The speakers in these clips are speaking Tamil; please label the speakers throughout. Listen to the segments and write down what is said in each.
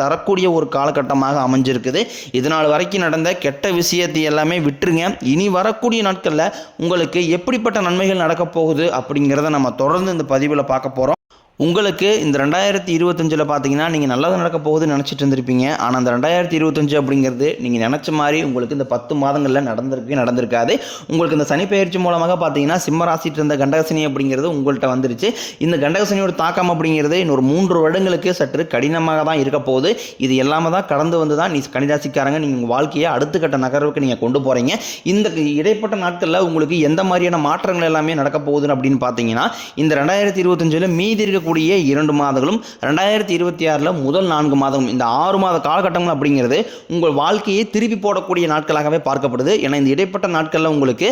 Speaker 1: தரக்கூடிய ஒரு காலகட்டமாக அமைஞ்சிருக்குது. இதனால் வரைக்கும் நடந்த கெட்ட விஷயத்தை எல்லாமே விட்டுருங்க. இனி வரக்கூடிய நாட்களில் உங்களுக்கு எப்படிப்பட்ட நன்மைகள் நடக்கப் போகுது அப்படிங்கிறத நம்ம தொடர்ந்து இந்த பதிவில் பார்க்க போகிறோம் உங்களுக்கு இந்த ரெண்டாயிரத்தி இருபத்தஞ்சில் பார்த்தீங்கன்னா நீங்கள் நல்லது நடக்க போகுதுன்னு நினச்சிட்டு இருந்திருப்பீங்க. ஆனால் அந்த ரெண்டாயிரத்தி இருபத்தஞ்சு அப்படிங்கிறது நீங்கள் நினச்ச மாதிரி உங்களுக்கு இந்த பத்து மாதங்களில் நடந்திருக்கு நடந்திருக்காது. உங்களுக்கு இந்த சனி பயிற்சி மூலமாக பார்த்தீங்கன்னா சிம்ம ராசிட்டு இருந்த கண்டகசனி அப்படிங்கிறது உங்கள்கிட்ட வந்துருச்சு. இந்த கண்டகசனியோட தாக்கம் அப்படிங்கிறது இன்னொரு மூன்று வருடங்களுக்கு சற்று கடினமாக தான் இருக்க போகுது. இது எல்லாமே தான் கடந்து வந்து தான் நீ கணிராசிக்காரங்க நீங்கள் உங்கள் வாழ்க்கையை அடுத்த கட்ட நகர்வுக்கு நீங்கள் கொண்டு போகிறீங்க இந்த இடைப்பட்ட நாட்களில் உங்களுக்கு எந்த மாதிரியான மாற்றங்கள் எல்லாமே நடக்க போகுதுன்னு அப்படின்னு பார்த்தீங்கன்னா இந்த ரெண்டாயிரத்தி இருபத்தஞ்சில் மீதி இருக்க இருக்கக்கூடிய இரண்டு மாதங்களும் ரெண்டாயிரத்தி இருபத்தி ஆறில் முதல் நான்கு மாதங்களும் இந்த ஆறு மாத காலகட்டங்கள் அப்படிங்கிறது உங்கள் வாழ்க்கையை திருப்பி போடக்கூடிய நாட்களாகவே பார்க்கப்படுது. ஏன்னா இந்த இடைப்பட்ட நாட்களில் உங்களுக்கு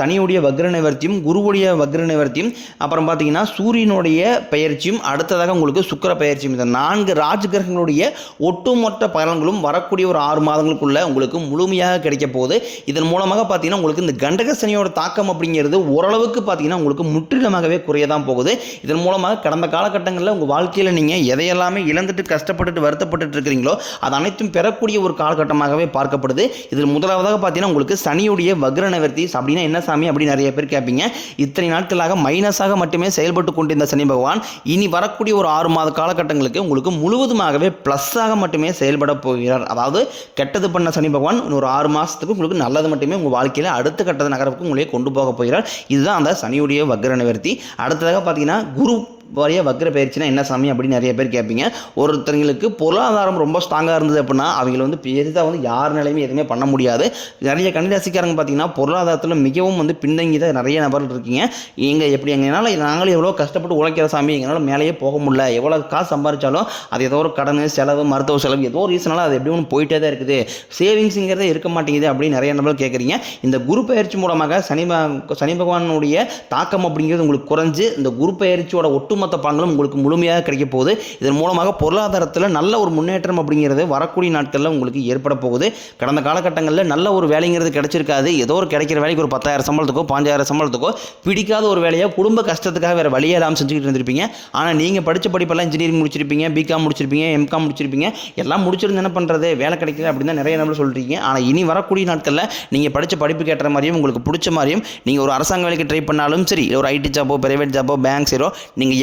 Speaker 1: சனியுடைய வக்ர நிவர்த்தியும் குருவுடைய வக்ர நிவர்த்தியும் அப்புறம் பார்த்தீங்கன்னா சூரியனுடைய பயிற்சியும் அடுத்ததாக உங்களுக்கு சுக்கிர பயிற்சியும் இந்த நான்கு ராஜ் கிரகங்களுடைய ஒட்டுமொத்த பலன்களும் வரக்கூடிய ஒரு ஆறு மாதங்களுக்குள்ள உங்களுக்கு முழுமையாக கிடைக்க போகுது. இதன் மூலமாக பார்த்தீங்கன்னா உங்களுக்கு இந்த கண்டக சனியோட தாக்கம் அப்படிங்கிறது ஓரளவுக்கு பார்த்தீங்கன்னா உங்களுக்கு முற்றிலுமாகவே குறைய தான் போகுது. இதன் மூலமாக கடந்த காலகட்டங்களில் உங்கள் வாழ்க்கையில் நீங்கள் எதையெல்லாமே இழந்துட்டு கஷ்டப்பட்டுட்டு வருத்தப்பட்டுட்டு இருக்கிறீங்களோ அது அனைத்தும் பெறக்கூடிய ஒரு காலகட்டமாகவே பார்க்கப்படுது. இதில் முதலாவதாக பார்த்தீங்கன்னா உங்களுக்கு சனியுடைய வக்ர நிவர்த்தி அப்படின்னா என்ன சாமி அப்படின்னு நிறைய பேர் கேட்பீங்க. இத்தனை நாட்களாக மைனஸாக மட்டுமே செயல்பட்டு கொண்டிருந்த சனி பகவான் இனி வரக்கூடிய ஒரு ஆறு மாத காலகட்டங்களுக்கு உங்களுக்கு முழுவதுமாகவே ப்ளஸ்ஸாக மட்டுமே செயல்பட போகிறார். அதாவது கெட்டது பண்ண சனி பகவான் ஒரு ஆறு மாதத்துக்கு உங்களுக்கு நல்லது மட்டுமே உங்கள் வாழ்க்கையில் அடுத்த கட்டத நகரத்துக்கு உங்களையே கொண்டு போக போகிறார். இதுதான் அந்த சனியுடைய வக்ர நிவர்த்தி. அடுத்ததாக பார்த்தீங்கன்னா குரு வாரியாக வக்ர பயிற்சினா என்ன சாமி அப்படின்னு நிறைய பேர் கேட்பீங்க. ஒருத்தங்களுக்கு பொருளாதாரம் ரொம்ப ஸ்ட்ராங்காக இருந்தது அப்படின்னா அவங்கள வந்து பெரிதாக வந்து யார் நிலையுமே எதுவுமே பண்ண முடியாது. நிறைய கன்னிராசிக்காரங்க பார்த்தீங்கன்னா பொருளாதாரத்தில் மிகவும் வந்து பின்தங்கி தான் நிறைய நபர்கள் இருக்கீங்க. எங்கள் எப்படி எங்களால் நாங்களும் எவ்வளோ கஷ்டப்பட்டு உழைக்கிற சாமி எங்களால் மேலேயே போக முடியல. எவ்வளோ காசு சம்பாதிச்சாலும் அது ஏதோ ஒரு கடன் செலவு மருத்துவ செலவு ஏதோ ஒரு ரீசனால அது எப்படி ஒன்று போயிட்டே தான் இருக்குது. சேவிங்ஸுங்கிறதே இருக்க மாட்டேங்குது அப்படின்னு நிறைய நபர்கள் கேட்குறீங்க. இந்த குரு பயிற்சி மூலமாக சனி சனி பகவானுடைய தாக்கம் அப்படிங்கிறது உங்களுக்கு குறைஞ்சு இந்த குரு பயிற்சியோட ஒட்டு ஒட்டுமொத்த பங்களும் உங்களுக்கு முழுமையாக கிடைக்க போகுது. இதன் மூலமாக பொருளாதாரத்தில் நல்ல ஒரு முன்னேற்றம் அப்படிங்கிறது வரக்கூடிய நாட்களில் உங்களுக்கு ஏற்பட போகுது. கடந்த காலகட்டங்களில் நல்ல ஒரு வேலைங்கிறது கிடைச்சிருக்காது. ஏதோ ஒரு கிடைக்கிற வேலைக்கு ஒரு பத்தாயிரம் சம்பளத்துக்கோ பாஞ்சாயிரம் சம்பளத்துக்கோ பிடிக்காத ஒரு வேலையாக குடும்ப கஷ்டத்துக்காக வேறு வழியே இல்லாமல் செஞ்சுக்கிட்டு இருந்திருப்பீங்க. ஆனால் நீங்கள் படித்த படிப்பெல்லாம் இன்ஜினியரிங் முடிச்சிருப்பீங்க பிகாம் முடிச்சிருப்பீங்க எம்காம் முடிச்சிருப்பீங்க. எல்லாம் முடிச்சிருந்து என்ன பண்ணுறது வேலை கிடைக்கல அப்படின்னு தான் நிறைய நம்பர் சொல்கிறீங்க ஆனால் இனி வரக்கூடிய நாட்களில் நீங்கள் படித்த படிப்பு கேட்ட மாதிரியும் உங்களுக்கு பிடிச்ச மாதிரியும் நீங்கள் ஒரு அரசாங்க வேலைக்கு ட்ரை பண்ணாலும் சரி ஒரு ஐடி ஜாபோ பிரைவேட் ஜாபோ பேங்க் சீரோ நீங்கள்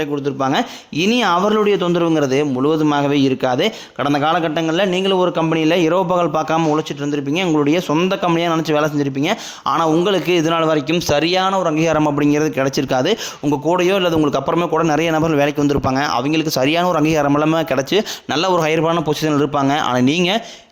Speaker 1: தொல்லை கொடுத்துருப்பாங்க. இனி அவர்களுடைய தொந்தரவுங்கிறது முழுவதுமாகவே இருக்காது. கடந்த காலகட்டங்களில் நீங்களும் ஒரு கம்பெனியில் இரவு பகல் பார்க்காம உழைச்சிட்டு இருந்திருப்பீங்க. உங்களுடைய சொந்த கம்பெனியாக நினச்சி வேலை செஞ்சுருப்பீங்க. ஆனால் உங்களுக்கு இது நாள் வரைக்கும் சரியான ஒரு அங்கீகாரம் அப்படிங்கிறது கிடைச்சிருக்காது. உங்கள் கூடயோ இல்லை உங்களுக்கு அப்புறமே கூட நிறைய நபர்கள் வேலைக்கு வந்திருப்பாங்க. அவங்களுக்கு சரியான ஒரு அங்கீகாரம் எல்லாமே கிடச்சி நல்ல ஒரு ஹையர்பான பொசிஷனில் இருப்பாங்க. ஆனால் நீங்கள்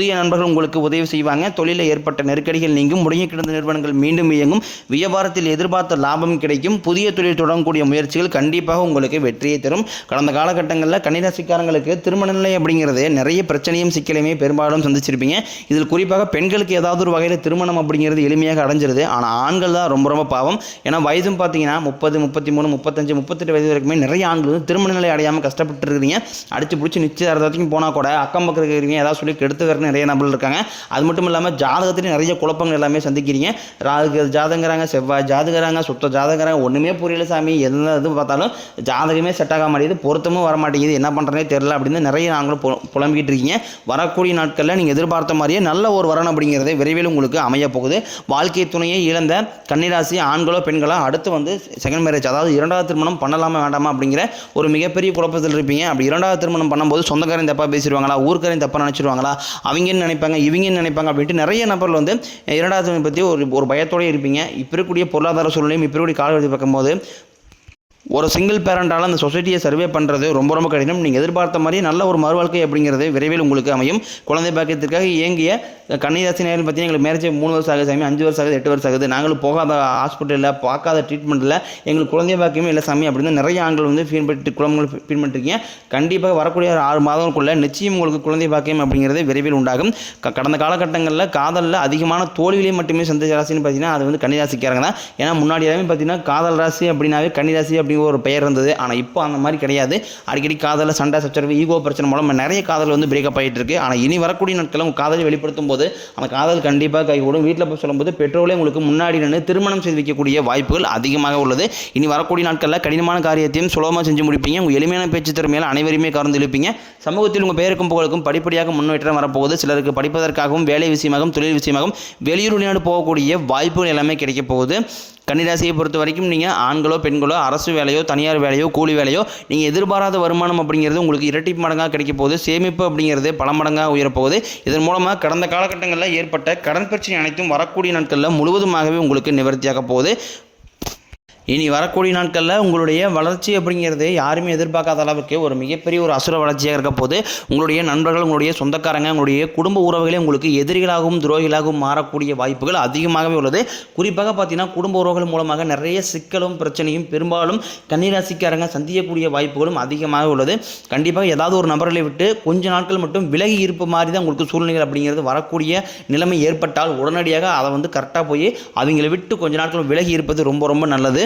Speaker 1: புதிய நண்பர்கள் உங்களுக்கு உதவி செய்வாங்க. தொழிலில் ஏற்பட்ட நெருக்கடிகள் நீங்கும். முடங்கி கிடந்த நிறுவனங்கள் மீண்டும் இயங்கும். வியாபாரத்தில் எதிர்பார்த்த லாபம் கிடைக்கும். புதிய தொழில் தொடங்கக்கூடிய முயற்சிகள் கண்டிப்பாக உங்களுக்கு வெற்றியை தரும். கடந்த காலகட்டங்களில் கன்னிராசிக்காரங்களுக்கு திருமண நிலை அப்படிங்கிறது நிறைய பிரச்சனையும் சிக்கலையுமே பெரும்பாலும் சந்திச்சிருப்பீங்க. இதில் குறிப்பாக பெண்களுக்கு ஏதாவது ஒரு வகையில் திருமணம் அப்படிங்கிறது எளிமையாக அடைஞ்சிருது. ஆனால் ஆண்கள் தான் ரொம்ப ரொம்ப பாவம். ஏன்னா வயதும் பார்த்தீங்கன்னா முப்பது முப்பத்தி மூணு முப்பத்தஞ்சு முப்பத்தெட்டு வயது வரைக்குமே நிறைய ஆண்கள் வந்து திருமண நிலை அடையாமல் கஷ்டப்பட்டு இருக்கிறீங்க அடிச்சு பிடிச்சி நிச்சயதார்த்தத்துக்கும் போனால் கூட அக்கம் பக்கத்துக்கு இருக்கிறீங்க ஏதாவது சொல்லி கெடுத்து வரணும் நிறைய நபர்கள் இருக்காங்க. அது மட்டும் இல்லாமல் ஜாதகத்திலையும் நிறைய குழப்பங்கள் எல்லாமே சந்திக்கிறீங்க. ராகு ஜாதகங்கிறாங்க செவ்வாய் ஜாதகராங்க சுத்த ஜாதகராங்க ஒன்றுமே புரியல சாமி. எந்த இது பார்த்தாலும் ஜாதகமே செட் ஆக மாட்டேங்குது பொருத்தமும் வர மாட்டேங்குது என்ன பண்ணுறனே தெரில அப்படின்னு நிறைய நாங்களும் பு- புலம்பிக்கிட்டு இருக்கீங்க. வரக்கூடிய நாட்களில் நீங்கள் எதிர்பார்த்த மாதிரியே நல்ல ஒரு வரணும் அப்படிங்கிறதே விரைவில் உங்களுக்கு அமைய போகுது. வாழ்க்கை துணையை இழந்த கன்னிராசி ஆண்களோ பெண்களோ அடுத்து வந்து செகண்ட் மேரேஜ் அதாவது இரண்டாவது திருமணம் பண்ணலாமா வேண்டாமா அப்படிங்கிற ஒரு மிகப்பெரிய குழப்பத்தில் இருப்பீங்க. அப்படி இரண்டாவது திருமணம் பண்ணும்போது சொந்தக்காரன் தப்பாக பேசிடுவாங்களா ஊர்க்காரன் தப்பாக நினச்சிடுவாங்களா அவங்கன்னு நினைப்பாங்க இவங்கன்னு நினைப்பாங்க அப்படின்ட்டு நிறைய நபர்கள் வந்து இரண்டாவது பற்றி ஒரு ஒரு பயத்தோடய இருப்பீங்க. இப்போ இருக்கக்கூடிய பொருளாதார சூழ்நிலையும் இப்போ இருக்கக்கூடிய காலகட்டத்தை பார்க்கும்போது ஒரு சிங்கிள் பேரண்டால் அந்த சொசைட்டியை சர்வே பண்ணுறது ரொம்ப ரொம்ப கடினம். நீங்கள் எதிர்பார்த்த மாதிரி நல்ல ஒரு மறுவாழ்க்கை அப்படிங்கிறது விரைவில் உங்களுக்கு அமையும். குழந்தை பாக்கியத்திற்காக இயங்கிய கன்னிராசி நேரம் பார்த்தீங்கன்னா எங்களுக்கு மேரேஜ் மூணு வருஷம் ஆகுது சாமி அஞ்சு வருஷம் ஆகுது எட்டு வருஷம் ஆகுது. நாங்களும் போகாத ஹாஸ்பிட்டலில் பார்க்காத ட்ரீட்மெண்ட்டில் எங்களுக்கு குழந்தை பாக்கியமே இல்லை சாமி அப்படின்னு நிறைய ஆண்கள் வந்து ஃபீல் பண்ணிட்டு குழந்தைகள் ஃபீல் பண்ணிருக்கீங்க கண்டிப்பாக வரக்கூடிய ஒரு ஆறு மாதங்களுக்குள்ள நிச்சயம் உங்களுக்கு குழந்தை பாக்கியம் அப்படிங்கிறது விரைவில் உண்டாகும். க- கடந்த காலகட்டங்களில் காதலில் அதிகமான தோல்விகளை மட்டுமே சந்திச்ச ராசின்னு பார்த்தீங்கன்னா அது வந்து கன்னிராசிக்காரங்க தான். ஏன்னா முன்னாடி எல்லாமே பார்த்தீங்கன்னா காதல் ராசி அப்படின்னாவே கன்னிராசி அப்படிங்கிற ஒரு பெயர் இருந்தது. ஆனால் இப்போ அந்த மாதிரி கிடையாது. அடிக்கடி காதலில் சண்டை சச்சரவு ஈகோ பிரச்சனை மூலம் நிறைய காதல் வந்து பிரேக்கப் ஆகிட்டு இருக்கு. ஆனால் இனி வரக்கூடிய நாட்களில் உங்கள் காதலை வெளிப்படுத்தும் போது அந்த காதல் கண்டிப்பாக கைகூடும். வீட்டில் போய் சொல்லும்போது பெற்றோர்களே உங்களுக்கு முன்னாடி நின்று திருமணம் செய்து வைக்கக்கூடிய வாய்ப்புகள் அதிகமாக உள்ளது. இனி வரக்கூடிய நாட்களில் கடினமான காரியத்தையும் சுலபமாக செஞ்சு முடிப்பீங்க. உங்கள் எளிமையான பேச்சு திறமையால் அனைவருமே கவர்ந்து இழுப்பீங்க. சமூகத்தில் உங்கள் பெயருக்கும் புகழுக்கும் படிப்படியாக முன்னேற்றம் வரப்போகுது. சிலருக்கு படிப்பதற்காகவும் வேலை விஷயமாகவும் தொழில் விஷயமாகவும் வெளியூர் வெளிநாடு போகக்கூடிய வாய்ப்புகள் எல்லாமே கிடைக்க போகுது. கன்னிராசியை பொறுத்த வரைக்கும் நீங்கள் ஆண்களோ பெண்களோ அரசு வேலையோ தனியார் வேலையோ கூலி வேலையோ நீங்கள் எதிர்பாராத வருமானம் அப்படிங்கிறது உங்களுக்கு இரட்டி மடங்காக கிடைக்க போகுது. சேமிப்பு அப்படிங்கிறது பல மடங்காக உயரப்போகுது இதன் மூலமாக கடந்த காலகட்டங்களில் ஏற்பட்ட கடன் பிரச்சனை அனைத்தும் வரக்கூடிய நாட்களில் முழுவதுமாகவே உங்களுக்கு நிவர்த்தியாக போகுது. இனி வரக்கூடிய நாட்களில் உங்களுடைய வளர்ச்சி அப்படிங்கிறது யாருமே எதிர்பார்க்காத அளவுக்கு ஒரு மிகப்பெரிய ஒரு அசுர வளர்ச்சியாக இருக்க போது உங்களுடைய நண்பர்கள் உங்களுடைய சொந்தக்காரங்க உங்களுடைய குடும்ப உறவுகளே உங்களுக்கு எதிரிகளாகவும் துரோகிகளாகவும் மாறக்கூடிய வாய்ப்புகள் அதிகமாகவே உள்ளது. குறிப்பாக பார்த்தீங்கன்னா குடும்ப உறவுகள் மூலமாக நிறைய சிக்கலும் பிரச்சனையும் பெரும்பாலும் கன்னிராசிக்காரங்க சந்திக்கக்கூடிய வாய்ப்புகளும் அதிகமாக உள்ளது. கண்டிப்பாக ஏதாவது ஒரு நபர்களை விட்டு கொஞ்ச நாட்கள் மட்டும் விலகி இருப்பு மாதிரி தான் உங்களுக்கு சூழ்நிலைகள் அப்படிங்கிறது வரக்கூடிய நிலைமை ஏற்பட்டால் உடனடியாக அதை வந்து கரெக்டாக போய் அவங்கள விட்டு கொஞ்ச நாட்கள் விலகி இருப்பது ரொம்ப ரொம்ப நல்லது.